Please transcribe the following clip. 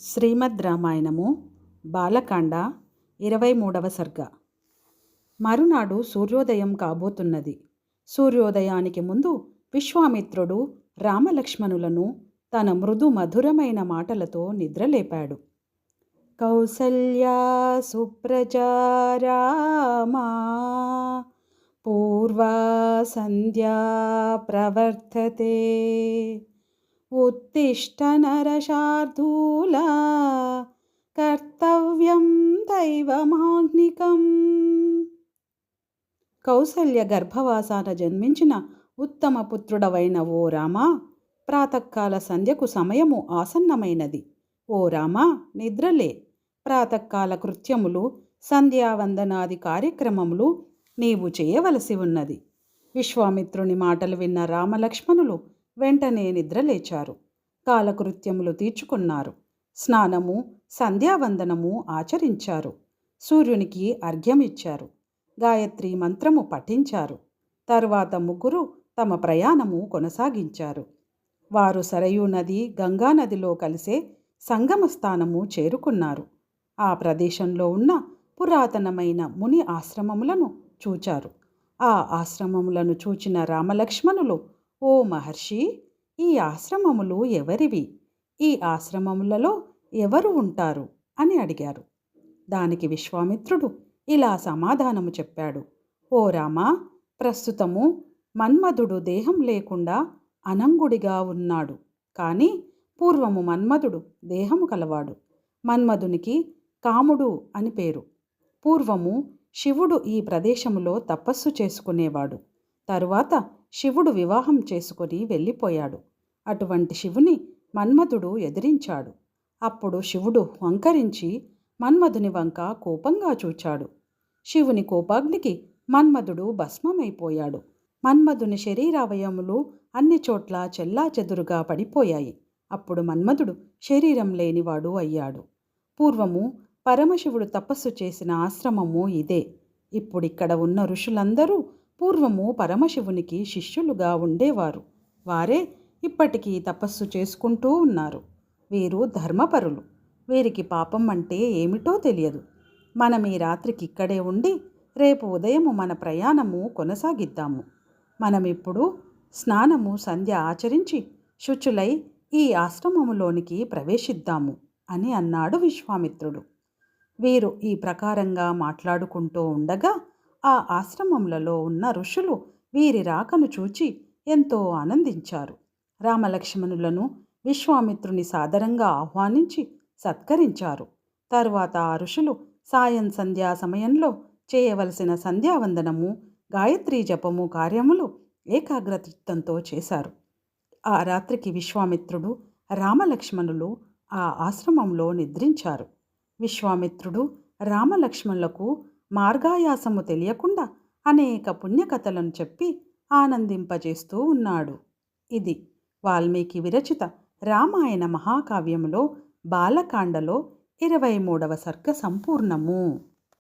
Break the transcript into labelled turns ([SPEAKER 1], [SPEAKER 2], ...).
[SPEAKER 1] శ్రీమద్ రామాయణము బాలకాండ ఇరవై మూడవ సర్గ. మరునాడు సూర్యోదయం కాబోతున్నది. సూర్యోదయానికి ముందు విశ్వామిత్రుడు రామలక్ష్మణులను తన మృదు మధురమైన మాటలతో నిద్రలేపాడు. కౌసల్యా సుప్రజారామా పూర్వా సంధ్యా ప్రవర్తతే ఉత్తిష్ట నరశార్దూలా కర్తవ్యం దైవమాగ్నికం. కౌసల్య గర్భవాసాన జన్మించిన ఉత్తమ పుత్రుడవైన ఓ రామా ప్రాతకాల సంధ్యకు సమయము ఆసన్నమైనది. ఓ రామా నిద్రలే. ప్రాతకాల కృత్యములు సంధ్యావందనాది కార్యక్రమములు నీవు చేయవలసి ఉన్నది. విశ్వామిత్రుని మాటలు విన్న రామలక్ష్మణులు వెంటనే నిద్రలేచారు. కాలకృత్యములు తీర్చుకున్నారు. స్నానము సంధ్యావందనము ఆచరించారు. సూర్యునికి అర్ఘ్యమిచ్చారు. గాయత్రి మంత్రము పఠించారు. తరువాత ముగ్గురు తమ ప్రయాణము కొనసాగించారు. వారు సరయూ నది గంగానదిలో కలిసే సంగమ స్థానము చేరుకున్నారు. ఆ ప్రదేశంలో ఉన్న పురాతనమైన ముని ఆశ్రమములను చూచారు. ఆ ఆశ్రమములను చూచిన రామలక్ష్మణులు ఓ మహర్షి ఈ ఆశ్రమములు ఎవరివి? ఈ ఆశ్రమములలో ఎవరు ఉంటారు? అని అడిగారు. దానికి విశ్వామిత్రుడు ఇలా సమాధానము చెప్పాడు. ఓ రామా ప్రస్తుతము మన్మధుడు దేహం లేకుండా అనంగుడిగా ఉన్నాడు. కానీ పూర్వము మన్మధుడు దేహము కలవాడు. మన్మధునికి కాముడు అని పేరు. పూర్వము శివుడు ఈ ప్రదేశములో తపస్సు చేసుకునేవాడు. తరువాత శివుడు వివాహం చేసుకొని వెళ్ళిపోయాడు. అటువంటి శివుని మన్మధుడు ఎదిరించాడు. అప్పుడు శివుడు వంకరించి మన్మధుని వంక కోపంగా చూచాడు. శివుని కోపాగ్నికి మన్మధుడు భస్మమైపోయాడు. మన్మధుని శరీరావయములు అన్ని చోట్ల చెల్లా చెదురుగా పడిపోయాయి. అప్పుడు మన్మధుడు శరీరం లేనివాడు అయ్యాడు. పూర్వము పరమశివుడు తపస్సు చేసిన ఆశ్రమము ఇదే. ఇప్పుడిక్కడ ఉన్న ఋషులందరూ పూర్వము పరమశివునికి శిష్యులుగా ఉండేవారు. వారే ఇప్పటికీ తపస్సు చేసుకుంటూ ఉన్నారు. వీరు ధర్మపరులు. వీరికి పాపం అంటే ఏమిటో తెలియదు. మనం ఈ రాత్రికి ఇక్కడే ఉండి రేపు ఉదయము మన ప్రయాణము కొనసాగిద్దాము. మనం ఇప్పుడు స్నానము సంధ్య ఆచరించి శుచులై ఈ ఆశ్రమములోనికి ప్రవేశిద్దాము అని అన్నాడు విశ్వామిత్రుడు. వీరు ఈ ప్రకారంగా మాట్లాడుకుంటూ ఉండగా ఆ ఆశ్రమములలో ఉన్న ఋషులు వీరి రాకను చూచి ఎంతో ఆనందించారు. రామలక్ష్మణులను విశ్వామిత్రుని సాదరంగా ఆహ్వానించి సత్కరించారు. తరువాత ఆ ఋషులు సాయం సంధ్యా సమయంలో చేయవలసిన సంధ్యావందనము గాయత్రీ జపము కార్యములు ఏకాగ్రచిత్తంతో చేశారు. ఆ రాత్రికి విశ్వామిత్రుడు రామలక్ష్మణులు ఆ ఆశ్రమంలో నిద్రించారు. విశ్వామిత్రుడు రామలక్ష్మణులకు మార్గాయాసము తెలియకుండా అనేక పుణ్యకథలను చెప్పి ఆనందింపజేస్తూ ఉన్నాడు. ఇది వాల్మీకి విరచిత రామాయణ మహాకావ్యములో బాలకాండలో ఇరవై మూడవ సర్గ సంపూర్ణము.